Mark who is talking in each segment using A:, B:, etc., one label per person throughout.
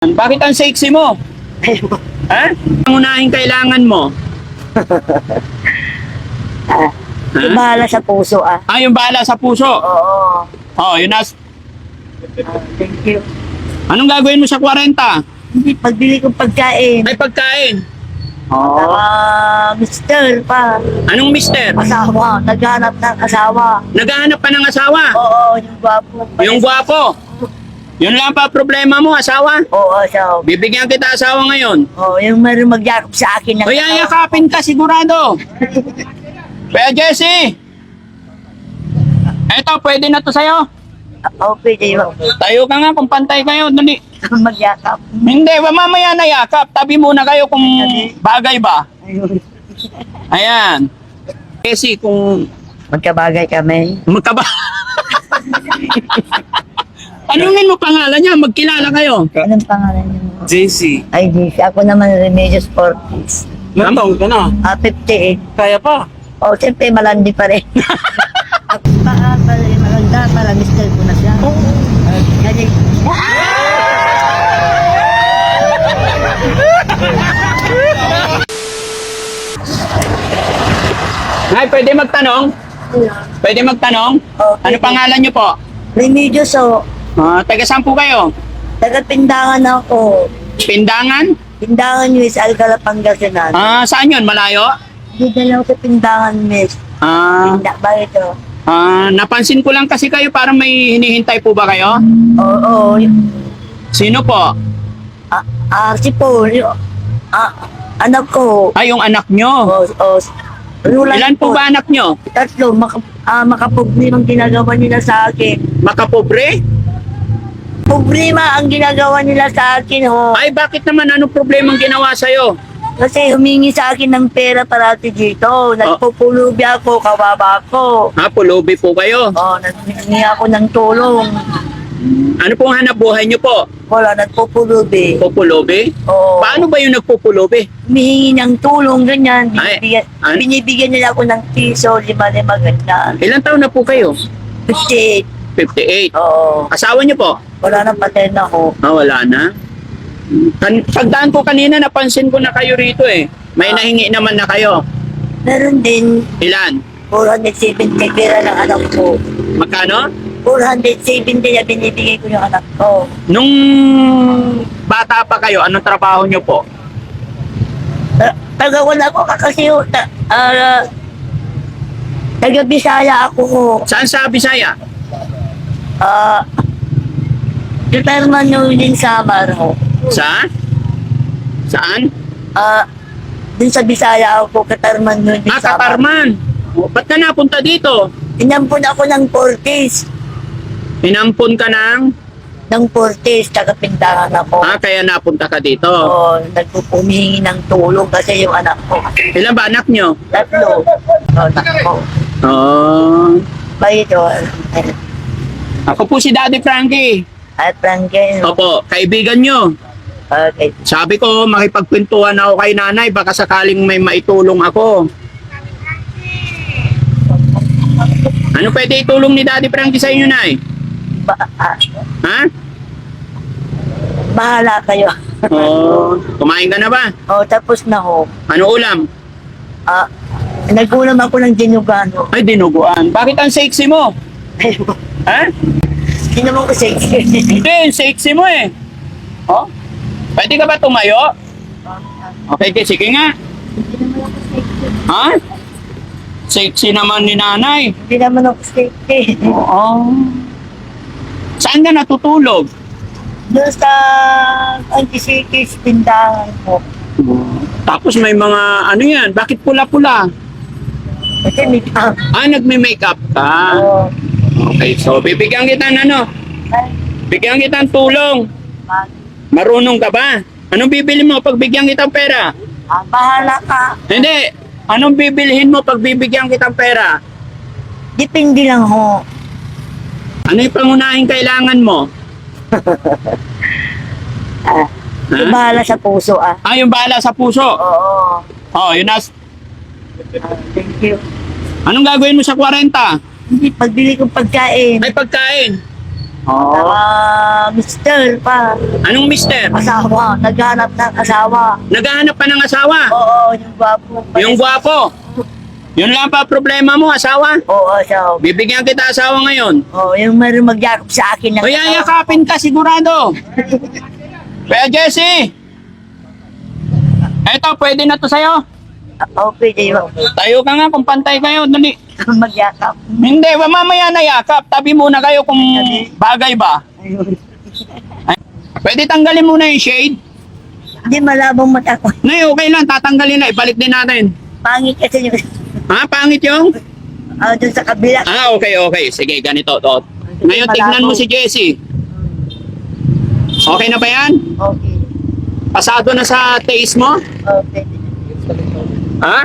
A: Bakit ang sexy mo? Ha? Ang unahing kailangan mo?
B: Ah,
A: Ha?
B: Bahala sa puso ah.
A: Ah, yung bala sa puso.
B: Oo.
A: Oh, yun nas.
B: Ah, thank you.
A: Anong gagawin mo sa 40?
B: Hindi, pagbili kong pagkain.
A: May pagkain. Oh.
B: Ah, mister pa.
A: Anong mister?
B: Asawa. Naghanap ng asawa.
A: Naghahanap pa ng asawa.
B: Oo, yung gwapo.
A: Yung gwapo. Yun lang pa problema mo, asawa.
B: Oo, asawa.
A: Bibigyan kita asawa ngayon.
B: Oo, yung meron magyakap sa akin
A: O yayakapin ka sigurado. Kuya Jesse. Eto, pwede na to sa'yo.
B: Oo, pwede yun.
A: Tayo ka nga kung pantay kayo. Dali.
B: Magyakap.
A: Hindi, wa- mamaya na yakap. Tabi muna kayo kung bagay ba.
B: Ayun.
A: Ayan. Jesse, kung
B: Magkabagay kami.
A: magkaba... Tanungin mo pangalan niya, magkilala kayo.
B: Anong pangalan niyo?
C: JC.
B: Ay, di. Ako naman, Remedios Fortis.
C: Ilang taon ka na?
B: Ah, 58.
C: Kaya pa.
B: Oh, siyempre malandi pa rin. pa, ah, pala, maganda, para mister ko na siya. Oo. Kasi,
A: Nay, pwede magtanong? Pwede magtanong?
B: Okay.
A: Ano pangalan niyo po?
B: Remedios, oh.
A: Ah, taga saan po kayo?
B: Taga-pindangan ako.
A: Pindangan?
B: Pindangan US Alcala, Pangasinan.
A: Ah, saan yun? Malayo?
B: Dito lang ako sa pindangan, miss.
A: Ah,
B: Pinda, bakit oh?
A: ah, napansin ko lang kasi kayo parang may hinihintay po ba kayo?
B: Oo, oh,
A: Sino po?
B: ah, ah, si Paul, yung- ah, anak ko.
A: Ay, yung anak nyo.
B: Oh, oh, Rulan
A: Ilan po ba anak nyo?
B: Tatlo, maka, ah, makapugli ang ginagawa nila sa akin.
A: Makapobre?
B: Problema ang ginagawa nila sa akin, ho.
A: Ay, bakit naman? Anong problema ang ginawa sa'yo?
B: Kasi humingi sa akin ng pera parati dito. Nagpupulubi ako, kababa ako.
A: Ha, pulubi po kayo.
B: Oh, naghingi ako ng tulong.
A: Ano pong hanap buhay nyo po?
B: Wala, nagpupulubi.
A: Pupulubi?
B: Oh,
A: Paano ba yung nagpupulubi?
B: humihingi ng tulong, ganyan.
A: Ay,
B: Binibigyan,
A: an-
B: binibigyan nila ako ng piso, lima-lima, ganyan.
A: Ilan taon na po kayo?
B: 58.
A: 58.
B: Oo.
A: Asawa nyo po?
B: Wala nang patay na ako.
A: Ah, wala na. Kan pagdaan ko kanina, napansin ko na kayo rito eh. May
B: Ah.
A: nahingi naman na kayo.
B: Meron din,
A: Ilan?
B: 470 pera ng anak ko.
A: Magkano?
B: 470 na binibigay ko yung anak ko.
A: Nung bata pa kayo, anong trabaho nyo po?
B: Ta- Taga wala ko kasi yung ta, ah, taga Bisaya ako ko.
A: Saan sa Bisaya?
B: Ah, Determan nyo din sa Amaro.
A: Sa? Saan?
B: Ah, din sa Bisaya ako, katarman nyo din
A: Ah,
B: sa Amaro.
A: Katarman. Ba't ka napunta dito?
B: Inampun ako ng Portis.
A: Inampun ka ng...
B: Ng Portis, taga Pindangan ako.
A: Ah, kaya napunta ka dito.
B: Oo, nagpupumingi ng tulong kasi yung anak ko.
A: Ilan ba anak nyo?
B: Tatlo. Oh, anak ko.
A: Oh.
B: Bayito.
A: Ako po si Daddy Frankie.
B: At Franken.
A: Opo, kaibigan nyo.
B: Okay.
A: Sabi ko, makipagpintuhan ako kay nanay, baka sakaling may maitulong ako. Ano pwede itulong ni Daddy Frankie sa inyo, Nay?
B: Ba
A: Ha?
B: bahala kayo.
A: Oh, kumain ka na ba?
B: oh, tapos na ho.
A: Ano ulam?
B: Ah, nagulam ako ng dinugano.
A: Ay, dinuguan. Bakit ang sexy mo? Ha?
B: Hindi naman ko sexy.
A: Hindi, sexy mo eh. Oh? Pwede ka ba tumayo? Okay, okay, sige nga. Ha? Sexy naman ni nanay.
B: Hindi naman ako sexy.
A: Oo. Saan ka natutulog?
B: Doon sa anti-cities, pindangan ko.
A: Tapos may mga ano yan, bakit pula-pula?
B: Kasi may ah,
A: nagme-makeup ka.
B: oh,
A: Okay, so bibigyan kita ng ano? Bigyan kita ng tulong. Marunong ka ba? Anong bibili mo pag bigyan kitang pera?
B: ah, bahala ka.
A: Hindi. Anong bibilhin mo pag bibigyan kitang pera?
B: Depende lang ho.
A: Ano yung pangunahing kailangan mo?
B: Ah,
A: Ha?
B: bahala sa puso ah.
A: Ah, yung bala sa puso.
B: Oo.
A: Oh, yun nas.
B: Ah, thank you.
A: Anong gagawin mo sa 40?
B: Hindi, pagbili kong pagkain.
A: May pagkain. Oo.
B: Ah, mister pa.
A: Anong mister?
B: Asawa. Naghanap ng asawa.
A: Naghahanap pa ng asawa?
B: Oo, yung gwapo.
A: Yung gwapo. Yun lang pa problema mo, asawa?
B: Oo, asawa.
A: Bibigyan kita asawa ngayon.
B: Oo, yung meron magyakap sa akin ng
A: yayakapin ka sigurado. Kuya Jesse. Eto, pwede na to sa'yo.
B: Oo, pwede yun.
A: Tayo ka nga kung pantay kayo. Dali.
B: Magyakap.
A: Hindi, mamaya na yakap. Tabi muna kayo kung bagay ba.
B: Ayun.
A: Pwede tanggalin muna yung shade.
B: Hindi malabong mata ko.
A: Nay, okay lang. Tatanggalin na. Ibalik din natin.
B: Pangit kasi yung...
A: Ha? Pangit yung?
B: Ah, dun sa kabila.
A: Ah, okay, okay. Sige, ganito. To. Ngayon, tignan mo si Jessie. Okay na ba yan?
B: Okay.
A: Pasado na sa taste mo?
B: Okay.
A: Ha?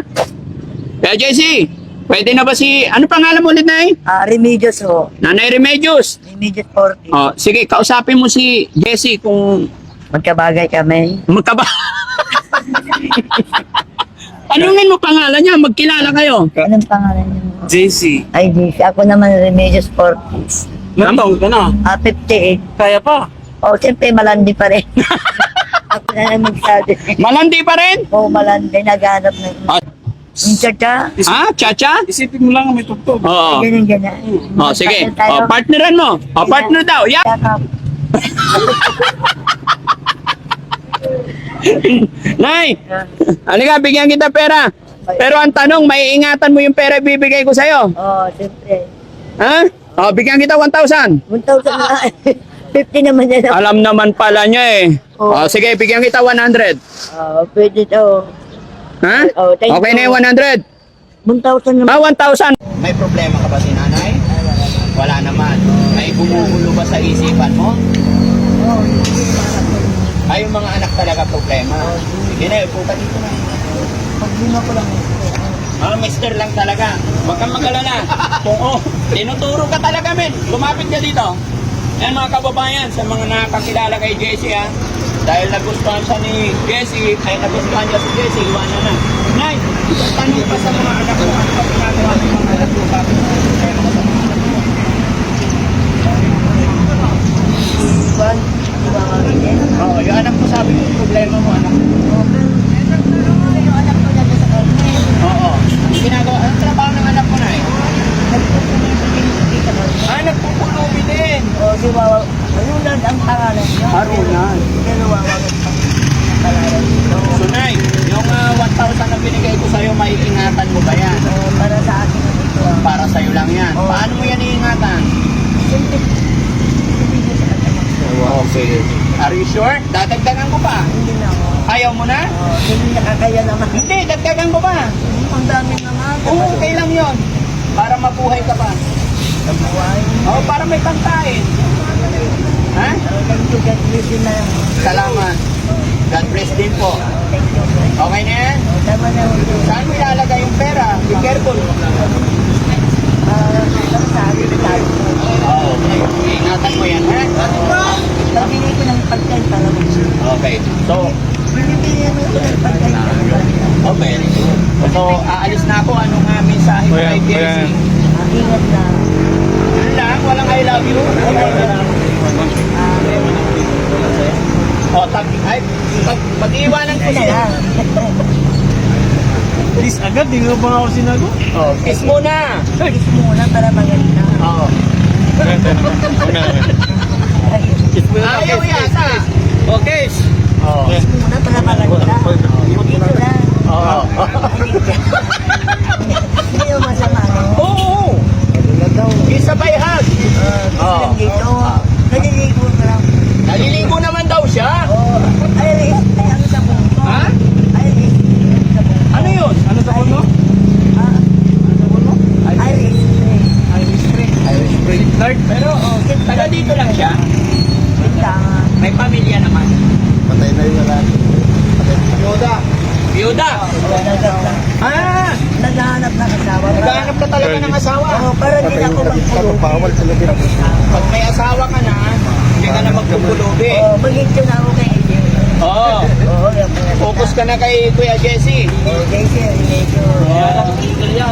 A: Kaya Jessie, pwede na ba si... Ano pangalan mo ulit, Nay?
B: Ah, Remedios ho.
A: Nanay Remedios.
B: Remedios 40.
A: Oh, sige, kausapin mo si Jessie kung
B: Magkabagay kami.
A: magkaba... Tanungin mo pangalan niya, magkilala kayo.
B: Anong pangalan niyo?
C: JC.
B: Ay, di. Ako naman Remedios 40.
C: Ilang taon ka na?
B: Ah, 58.
C: Kaya pa.
B: Oh, siyempre malandi pa rin. ako na lang magsabi.
A: Malandi pa rin?
B: Oo, oh, malandi. Naghanap ng...
A: Ah,
B: Yung tata.
A: ah Chacha?
C: Isipin mo lang may tugtog.
A: Oo.
B: Ganyan, ganyan.
A: Oh, sige. Oh, partneran mo. Oh, partner daw. Yeah.
B: Yakap.
A: Nay, halika, bigyan kita pera. Pero ang tanong, may ingatan mo yung pera ibibigay ko sa'yo.
B: Oo, oh, siyempre.
A: Ha? Oh, bigyan kita 1,000.
B: 1,000 na. 50 naman yan.
A: Alam naman pala niya eh.
B: Oo.
A: Oh, sige, bigyan kita 100.
B: Oo, pwede to.
A: Ha?
B: Oh, thank
A: Okay na
B: you.
A: yung 100.
B: 1,000 naman.
A: Ah, 1,000. May problema ka ba si nanay? Wala naman. May gumugulo ba sa isipan mo? Ay, yung mga anak talaga problema. Sige na, upo ka dito na.
B: pag lima ko lang.
A: Ah, mister lang talaga. Huwag kang mag-alala. Kung oh, tinuturo ka talaga, men. Lumapit ka dito. Yan mga kababayan, sa mga nakakilala kay Jessie ha. Dahil nagustuhan siya ni Jessie, ay nagustuhan niya si Jessie, iwanan na. Nay, tanong pa sa mga anak ko. Ano ba ginagawa ng mga anak ko? Bakit ang problema ko sa mga anak ko? Oo, yung anak ko sabi ko, problema mo, anak.
B: Ko.
A: Oo. Ang ginagawa, anong trabaho ng anak ko na eh? Ah, nagpupulubi din.
B: O, si Wawa. Harunan ang pangalan niya.
A: Harunan.
B: Pero Wawa ang pangalan niya.
A: So, Nay, yung ah, 1,000 na binigay ko sa'yo, may ingatan mo ba yan?
B: So, para sa akin ang ito. ah.
A: Para sa'yo lang yan.
B: Oo.
A: Paano mo yan iingatan?
B: Siyempre, hindi ko sa kanya.
A: Okay. Are you sure? Dadagdagan ko pa.
B: Hindi na ako.
A: Ayaw mo na?
B: O, hindi nakakaya naman.
A: Hindi, dagdagan ko pa.
B: Ang dami naman.
A: Oo, okay lang yon. Para mabuhay ka pa.
B: Sa buhay.
A: Oo, para may pangkain. Ha?
B: So, thank you, God bless you na.
A: Salamat. God bless din po.
B: Thank you.
A: Okay na yan?
B: O, Tama na ako.
A: Saan mo ilalagay yung pera? Be careful.
B: Ah.
A: Oo, okay. Ingatan mo yan, ha?
B: Pabili ko ng pagkain para mag
A: Okay. So,
B: Bibili mo ko ng pagkain para
A: oh. So, aalis na ako. Ano nga mensahe mo kay Jessie?
B: Ah, Ingat na.
A: Yun lang, walang I love you. O, tag, ay, pag, pag-iwanan ko siya.
C: Please, agad. Di nga ba ako sinagot?
A: Oh, kiss muna.
B: Kiss muna para maganda.
A: Oo. Ayaw yata. O, kiss. Oo.
B: Kiss muna para maganda. Dito lang.
A: Oo.
B: Hindi yung masama, no?
A: Oo. Kiss sabay hug.
B: Kiss
A: Oo.
B: lang dito. Naliligo ka lang.
A: Naliligo naman daw siya.
B: Oh, ay, ay, ano sa bungo?
A: Ha?
B: Ay, sa bungo.
A: Ano yun?
C: Ano sa ulo?
B: Ah,
C: Ano sa ulo?
B: Iris.
C: Irish spring.
A: Irish Spring Lord. Pero, oh, taga dito lang siya.
B: Bintanga.
A: May pamilya naman.
D: Patay na yung lalaki. Patay na
B: naghanap.
A: Ah,
B: Naghahanap ng asawa.
A: naghahanap ka talaga ng asawa.
B: Oh, para hindi ako.
D: Bawal din.
A: Pag may asawa ka na, hindi ka na magpupulubi.
B: Oh, magiging na ako kay.
A: Oo.
B: Oo.
A: Focus ka na kay Kuya Jesse.
B: Oh, Jesse, medyo.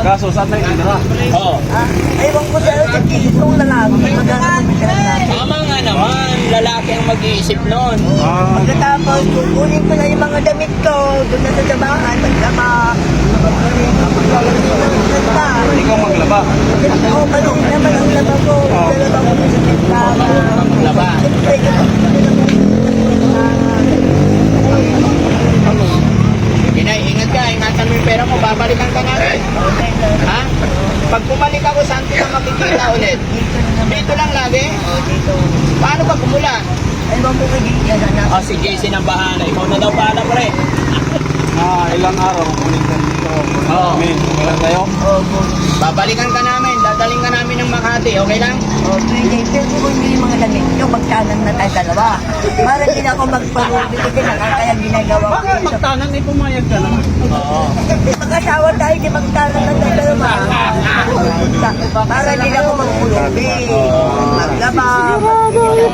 C: Kaso saan tayo tira?
A: Oo.
B: Ah, ewan ko sa sa isang lalaki. Magkakaroon ng lalaki.
A: Tama nga naman, lalaki ang mag-iisip nun.
C: Ah,
B: Pagkatapos, kukunin ko na yung mga damit ko doon na sa tabahan. Pagkama,
C: ikaw maglaba.
B: Oo, maliit naman ang laba ko. Lalaba ko sa tintama.
A: Laba.
B: Siyempre,
A: Inay, ingat ka, ingatan mo yung pera mo, babalikan ka namin. Ha? Pag bumalik ako, saan kita makikita ulit? Dito lang lagi? Paano pag umulan?
B: Ewan ko kay Gigi, anak.
A: O, si JC ng bahana. Ikaw na daw bahala, pre.
C: Ah, ilang araw ulit ka dito.
A: Oo.
C: Wala tayo?
B: Oo,
A: Babalikan ka namin. Dadaling ka namin ng Makati. Okay lang?
B: oh, pwede. Pero kung hindi yung mga damit ko, magtanan na tayo dalawa. Para hindi na ako magpalubig kasi nakakaya ginagawa ko.
C: Baka magtanan ay pumayag ka naman.
A: Oo.
B: Mag-asawa tayo, di magtanan na tayo dalawa. Para hindi na ako magpulubig. Maglaba,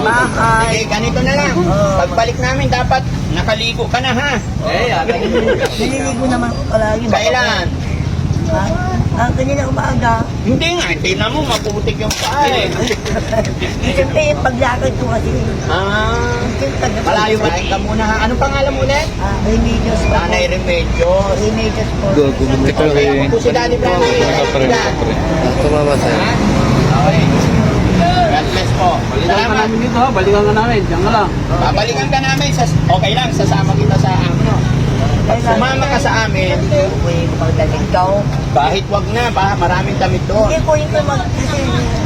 B: bahay.
A: Sige, ganito na lang. Pagbalik namin, dapat nakaligo ka na, ha? Eh,
B: Nililigo naman ko palagi.
A: Kailan?
B: Ha? Ah, kanina umaga.
A: Hindi nga, hindi na mo, maputik yung paa eh.
B: Siyempre, paglakad ko kasi.
A: Ah, malayo ba ka muna ha? Anong pangalan mo ulit?
B: Ah, Remedios po.
A: Nanay Remedios.
B: Remedios po.
A: Okay, ako po si Daddy. Sila.
D: Tumama sa'yo.
A: Okay. God bless po.
C: Balikan ka
A: Salamat.
C: namin dito ha. Balikan ka namin. Diyan ka lang.
A: Babalikan ka namin. Sa, okay lang, sasama kita sa ano. Sumama ka sa amin,
B: Uy, pagdating ka.
A: kahit wag na, ba, maraming damit doon.
B: Hindi po yung mag...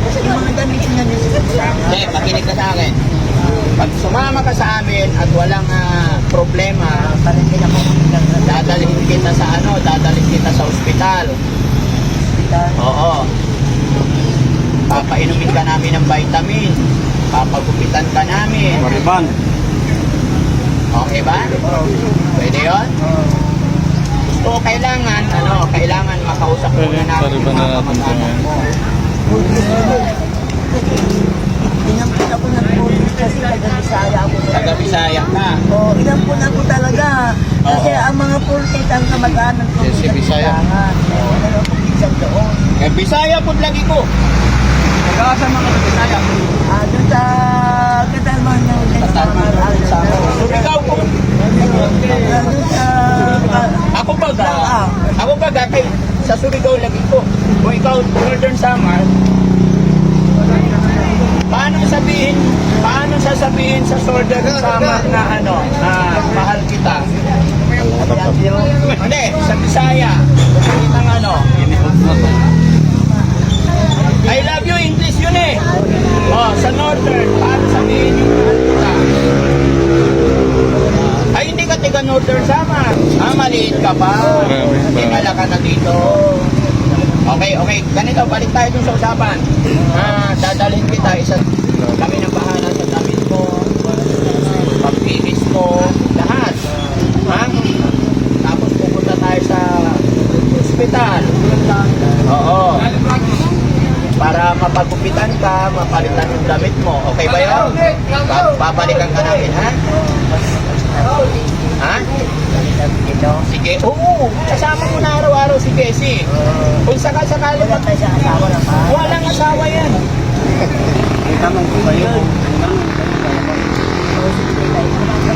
B: Kasi yung mga damit na nila sa
A: Hindi, makinig ka sa akin. Pag sumama ka sa amin at walang ah, problema, dadalhin kita sa ano, dadalhin kita sa ospital. Oo. Papainumin ka namin ng vitamin. Papagupitan ka namin.
C: Mariban.
A: Okay ba? Pwede yun? So, kailangan, ano, kailangan makausap muna namin yung mga kamag-anak mo.
B: Inampun ako ng pulis kasi taga-Bisaya ako.
A: Taga Bisaya ka.
B: Oo, inampun ako talaga. Kasi
A: Oo.
B: ang mga pulis ang kamag-anak ko.
D: Yes, si Bisaya.
B: Oo, ano ako pinsan doon.
A: Eh, Bisaya po lagi ko.
C: Ka sa Bisaya.
B: Ah, doon sa
A: Po.
B: Doon sa...
A: Ako ba ga?
B: Ah.
A: Ako ba ga? Kay, sa Surigao lagi ko. Kung ikaw, Northern Samar, paano sabihin, paano sasabihin sa Northern Samar na ano, na mahal kita? Hindi, sa Bisaya. Ng ano, I love you, English yun eh. Oh, sa Northern, paano sabihin yung mahal kita? Ay, hindi ka tiga Northern Samar. Ah, maliit ka pa. Tingala ka na dito. Okay, okay. Ganito, balik tayo dun sa usapan. Ah, dadalhin kita. Isa, kami ng bahala sa damit mo, pagpilis mo, lahat. Ha? Tapos pupunta tayo sa ospital. Oo. Para mapagupitan ka, mapalitan yung damit mo. Okay ba yun? Ba- babalikan ka namin, ha? Ha? Sige. Oo, kasama mo na araw-araw si Bessie. Kung sakasakali
B: pa.
A: Walang asawa yan.
C: Ko.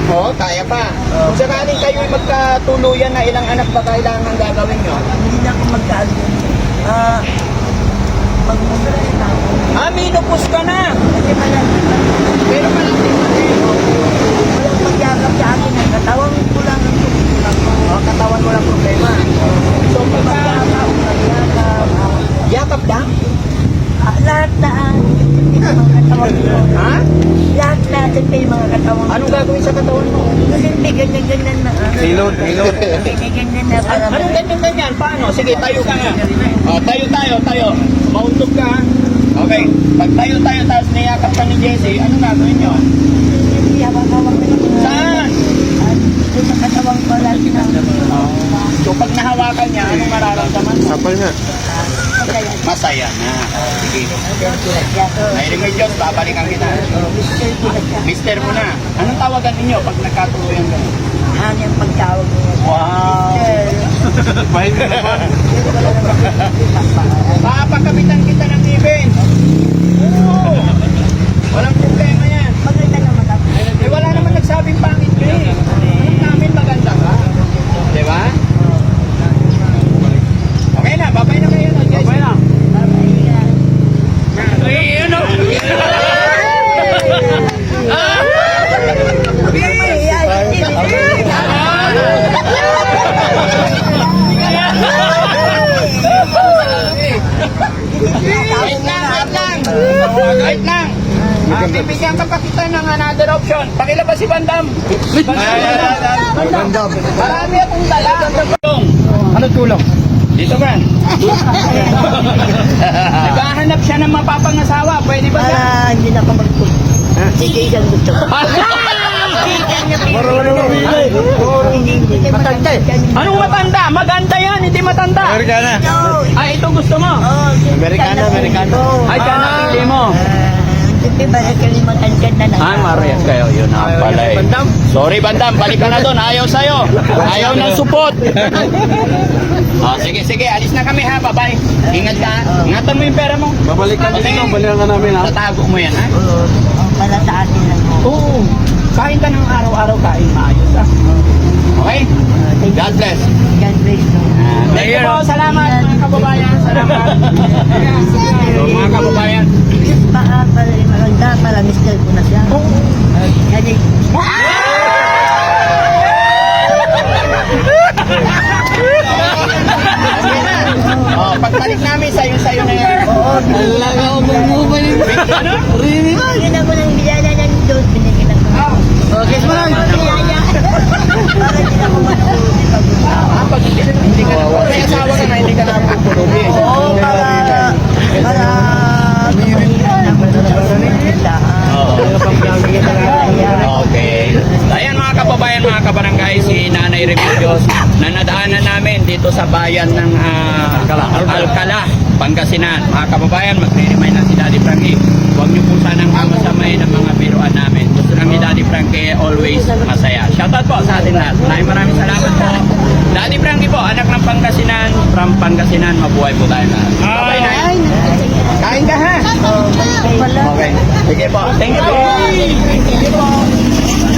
A: Oo, kaya pa. Kung sakaling kayo magkatuluyan na ilang anak ba kailangan gagawin nyo?
B: Hindi na ako magkaano. Ah, magmumulong na ako.
A: Ah, minupos ka na.
B: Kasi malaki pa.
A: Pero malaki pa rin.
B: Walang magyakap sa akin. Ang katawan ko lang ang problema ko.
A: Oh, katawan mo lang problema. So, pagka...
B: Magyakap, magyakap.
A: Yakap lang?
B: Ah, lahat na ah. Yung mga katawan ko.
A: Ha?
B: Lahat na. Siyempre yung mga katawan ko.
A: Anong gagawin sa katawan mo?
B: Kasi hindi ganyan-ganyan na. ah.
C: Reload, reload.
B: Ganyan-ganyan na. para
A: An- anong ganyan ganyan? Paano? Sige, tayo ka nga. Oh, tayo tayo, tayo. Mauntog ka. Okay. Pag tayo tayo, tapos niyakap ka ni Jesse, anong gagawin nyo?
B: Hawak-hawak na yung mga-
A: Saan?
B: Ah, sa ko na.
A: So pag nahawakan niya, anong mararamdaman mo?
D: Kapal nga.
B: Masaya.
A: Masaya na. Sige.
B: Pinagyato.
A: May Remedios, babalikan kita.
B: Mr. Pinagyato.
A: Mister mo na. Anong tawagan ninyo pag nagkatuluyan ka?
B: Yan yung pagtawag mo.
C: Wow! Bahay na naman.
A: Papakapitan kita ng event. Oo! Walang problema.
B: Maganda.
A: Marami akong dala. Tulong.
C: Ano tulong?
A: Dito ka. Naghahanap siya ng mapapangasawa. Pwede ba siya?
B: Para hindi na ako magtulog. Sige, isang gusto ko.
D: Marunong.
B: Hindi, hindi. Matanda eh.
A: Anong matanda? Maganda yan, hindi matanda.
C: Amerikana.
A: Ay, ito gusto mo.
B: Oh,
C: Amerikano, Amerikano.
A: Ay, ka napili mo.
B: Hindi ba na matanda na na?
A: Ay, Marias kayo. Yun na pala eh. Sorry, Bandam. Balik ka na doon. Ayaw sa'yo. Ayaw ng support. oh, sige, sige. Alis na kami ha. Bye-bye. Ingat ka. Ingatan mo yung pera mo.
C: Babalik ka dito. Balikan ka namin ha.
A: Tatago mo yan ha.
B: Oo. Para sa atin lang.
A: Oo. Kain ka ng araw-araw. Kain maayos ha. Okay? God bless.
B: God bless you.
A: Thank you po. Salamat mga kababayan. Salamat. so, mga kababayan.
B: Baka pala yung maganda, para mister ko na siya. Oo. Kasi,
A: Oh, pagbalik namin sa'yo, sa'yo na yan.
B: oo.
C: Alaga ako bumubalik. Rini.
B: Binigyan ako ng biyaya ng Diyos, binigyan ako.
C: Okay, man.
B: Biyaya. Para hindi ako matulog.
A: Pag hindi, ka na, may asawa ka na, hindi ka na pupulubi.
B: Oo, para, para,
A: Okay. Ayan mga kababayan, mga kabarangay, Remedios na nadaanan namin dito sa bayan ng ah, Alcala, Pangasinan. Mga kababayan, magre-remind na si Daddy Frankie, huwag niyo po sanang mamasamayin ang mga biruan namin. Gusto ni Daddy Frankie always masaya. Shoutout po sa atin lahat. Maraming maraming salamat po. Daddy Frankie po, anak ng Pangasinan, from Pangasinan, mabuhay po tayo lahat. Bye na. Kain ka ha? Okay. Sige po. Thank you po. Thank you po.